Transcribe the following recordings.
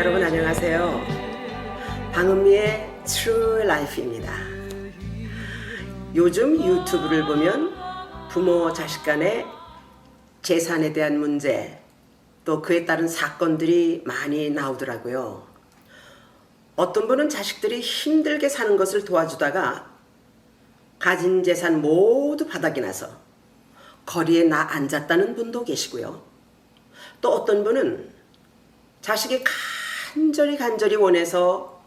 여러분 안녕하세요. 방은미의 True Life입니다. 요즘 유튜브를 보면 부모 자식 간의 재산에 대한 문제 또 그에 따른 사건들이 많이 나오더라고요. 어떤 분은 자식들이 힘들게 사는 것을 도와주다가 가진 재산 모두 바닥이 나서 거리에 나 앉았다는 분도 계시고요. 또 어떤 분은 자식이 간절히 간절히 원해서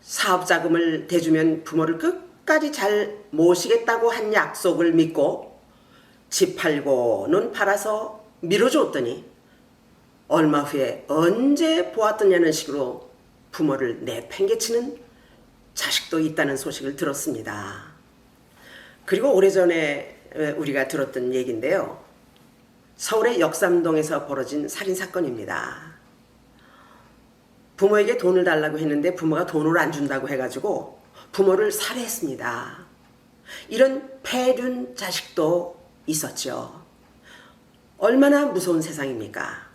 사업 자금을 대주면 부모를 끝까지 잘 모시겠다고 한 약속을 믿고 집 팔고 눈 팔아서 밀어줬더니 얼마 후에 언제 보았더냐는 식으로 부모를 내팽개치는 자식도 있다는 소식을 들었습니다. 그리고 오래전에 우리가 들었던 얘기인데요. 서울의 역삼동에서 벌어진 살인 사건입니다. 부모에게 돈을 달라고 했는데 부모가 돈을 안 준다고 해가지고 부모를 살해했습니다. 이런 폐륜 자식도 있었죠. 얼마나 무서운 세상입니까?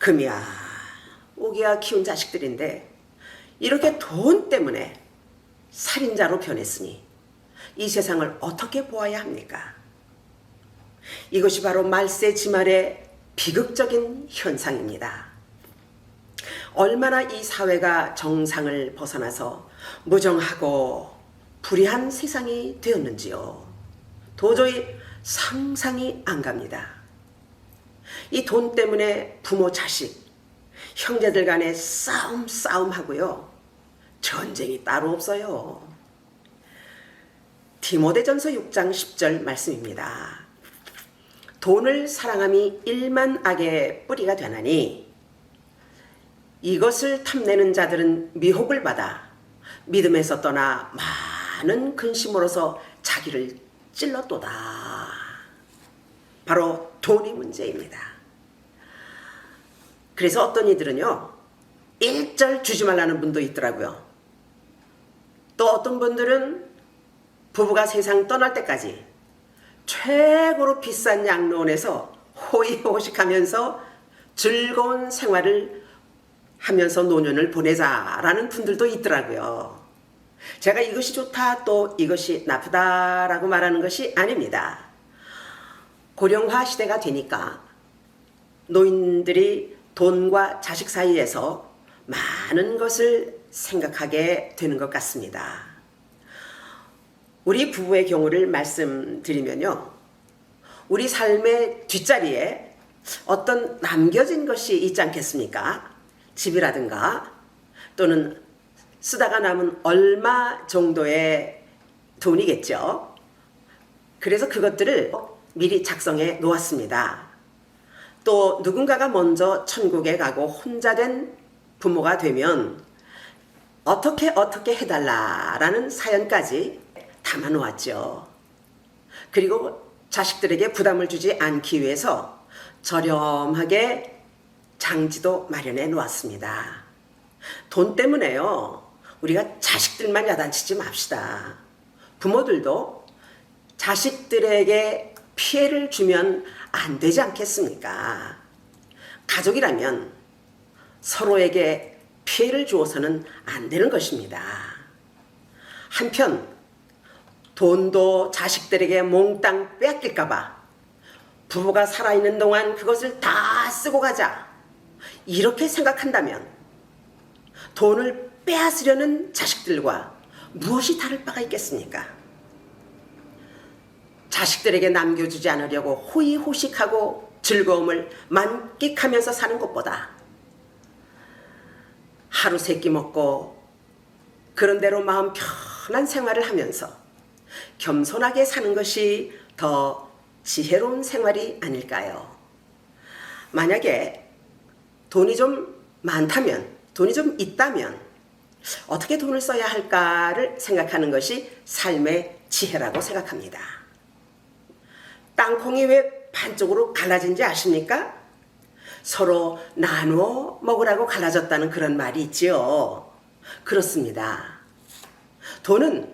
금이야, 오기야 키운 자식들인데 이렇게 돈 때문에 살인자로 변했으니 이 세상을 어떻게 보아야 합니까? 이것이 바로 말세 지말의 비극적인 현상입니다. 얼마나 이 사회가 정상을 벗어나서 무정하고 불의한 세상이 되었는지요. 도저히 상상이 안 갑니다. 이 돈 때문에 부모 자식, 형제들 간에 싸움 싸움 하고요. 전쟁이 따로 없어요. 디모데전서 6장 10절 말씀입니다. 돈을 사랑함이 일만 악의 뿌리가 되나니 이것을 탐내는 자들은 미혹을 받아 믿음에서 떠나 많은 근심으로서 자기를 찔렀도다. 바로 돈이 문제입니다. 그래서 어떤 이들은요, 일절 주지 말라는 분도 있더라고요. 또 어떤 분들은 부부가 세상 떠날 때까지 최고로 비싼 양로원에서 호의호식하면서 즐거운 생활을 하면서 노년을 보내자라는 분들도 있더라고요. 제가 이것이 좋다 또 이것이 나쁘다라고 말하는 것이 아닙니다. 고령화 시대가 되니까 노인들이 돈과 자식 사이에서 많은 것을 생각하게 되는 것 같습니다. 우리 부부의 경우를 말씀드리면요. 우리 삶의 뒷자리에 어떤 남겨진 것이 있지 않겠습니까? 집이라든가 또는 쓰다가 남은 얼마 정도의 돈이겠죠. 그래서 그것들을 미리 작성해 놓았습니다. 또 누군가가 먼저 천국에 가고 혼자 된 부모가 되면 어떻게 어떻게 해달라라는 사연까지 담아 놓았죠. 그리고 자식들에게 부담을 주지 않기 위해서 저렴하게 장지도 마련해 놓았습니다. 돈 때문에요. 우리가 자식들만 야단치지 맙시다. 부모들도 자식들에게 피해를 주면 안 되지 않겠습니까? 가족이라면 서로에게 피해를 주어서는 안 되는 것입니다. 한편 돈도 자식들에게 몽땅 빼앗길까봐 부부가 살아있는 동안 그것을 다 쓰고 가자. 이렇게 생각한다면 돈을 빼앗으려는 자식들과 무엇이 다를 바가 있겠습니까? 자식들에게 남겨주지 않으려고 호의호식하고 즐거움을 만끽하면서 사는 것보다 하루 세 끼 먹고 그런 대로 마음 편한 생활을 하면서 겸손하게 사는 것이 더 지혜로운 생활이 아닐까요? 만약에 돈이 좀 많다면, 돈이 좀 있다면, 어떻게 돈을 써야 할까를 생각하는 것이 삶의 지혜라고 생각합니다. 땅콩이 왜 반쪽으로 갈라진지 아십니까? 서로 나누어 먹으라고 갈라졌다는 그런 말이 있지요. 그렇습니다. 돈은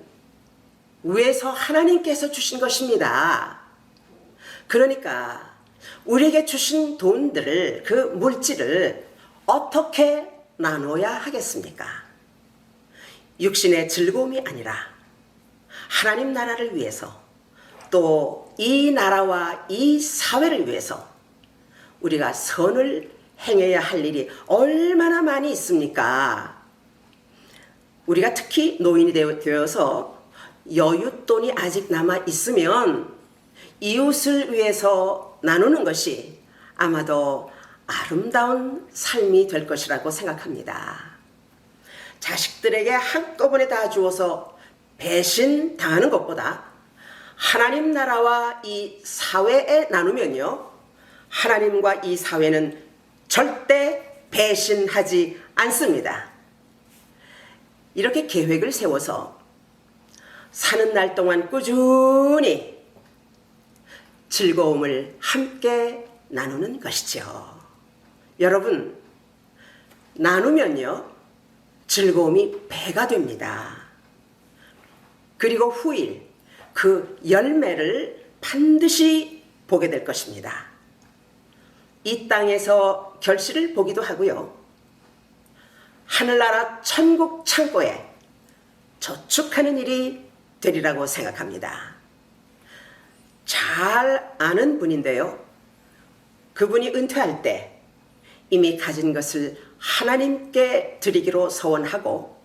위에서 하나님께서 주신 것입니다. 그러니까 우리에게 주신 돈들을 그 물질을 어떻게 나눠야 하겠습니까? 육신의 즐거움이 아니라 하나님 나라를 위해서 또 이 나라와 이 사회를 위해서 우리가 선을 행해야 할 일이 얼마나 많이 있습니까? 우리가 특히 노인이 되어- 되어서 여윳돈이 아직 남아 있으면 이웃을 위해서 나누는 것이 아마도 아름다운 삶이 될 것이라고 생각합니다. 자식들에게 한꺼번에 다 주어서 배신 당하는 것보다 하나님 나라와 이 사회에 나누면요. 하나님과 이 사회는 절대 배신하지 않습니다. 이렇게 계획을 세워서 사는 날 동안 꾸준히 즐거움을 함께 나누는 것이죠. 여러분, 나누면요, 즐거움이 배가 됩니다. 그리고 후일 그 열매를 반드시 보게 될 것입니다. 이 땅에서 결실을 보기도 하고요. 하늘나라 천국 창고에 저축하는 일이 되리라고 생각합니다. 잘 아는 분인데요. 그분이 은퇴할 때 이미 가진 것을 하나님께 드리기로 서원하고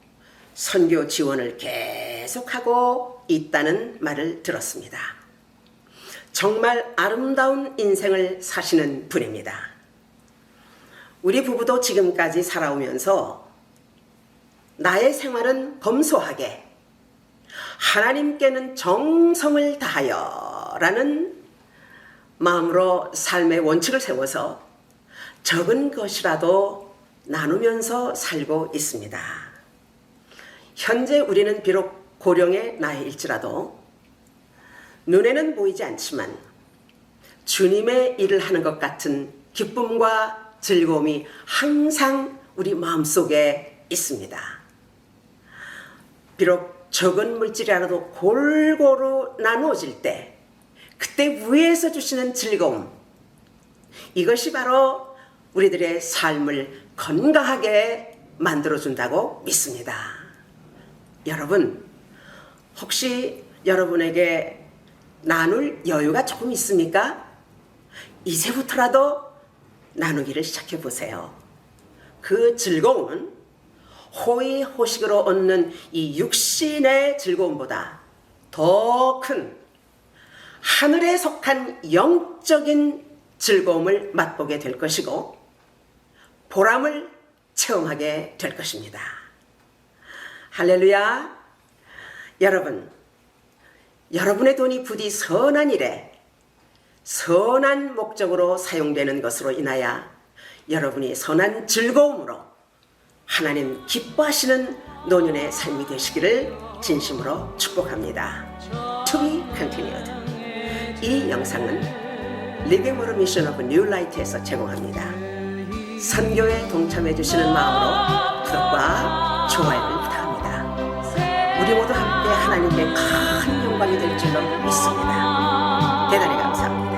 선교 지원을 계속하고 있다는 말을 들었습니다. 정말 아름다운 인생을 사시는 분입니다. 우리 부부도 지금까지 살아오면서 나의 생활은 검소하게 하나님께는 정성을 다하여 라는 마음으로 삶의 원칙을 세워서 적은 것이라도 나누면서 살고 있습니다. 현재 우리는 비록 고령의 나이일지라도 눈에는 보이지 않지만 주님의 일을 하는 것 같은 기쁨과 즐거움이 항상 우리 마음속에 있습니다. 비록 적은 물질이라도 골고루 나누어질 때 그때 위에서 주시는 즐거움 이것이 바로 우리들의 삶을 건강하게 만들어준다고 믿습니다. 여러분, 혹시 여러분에게 나눌 여유가 조금 있습니까? 이제부터라도 나누기를 시작해 보세요. 그 즐거움은 호의호식으로 얻는 이 육신의 즐거움보다 더 큰 하늘에 속한 영적인 즐거움을 맛보게 될 것이고 보람을 체험하게 될 것입니다. 할렐루야. 여러분, 여러분의 돈이 부디 선한 일에 선한 목적으로 사용되는 것으로 인하여 여러분이 선한 즐거움으로 하나님 기뻐하시는 노년의 삶이 되시기를 진심으로 축복합니다. To be continued. 이 영상은 Mission of New Light에서 제공합니다. 선교에 동참해 주시는 마음으로 구독과 좋아요를 부탁합니다. 우리 모두 함께 하나님께 큰 영광이 될 줄로 믿습니다. 대단히 감사합니다.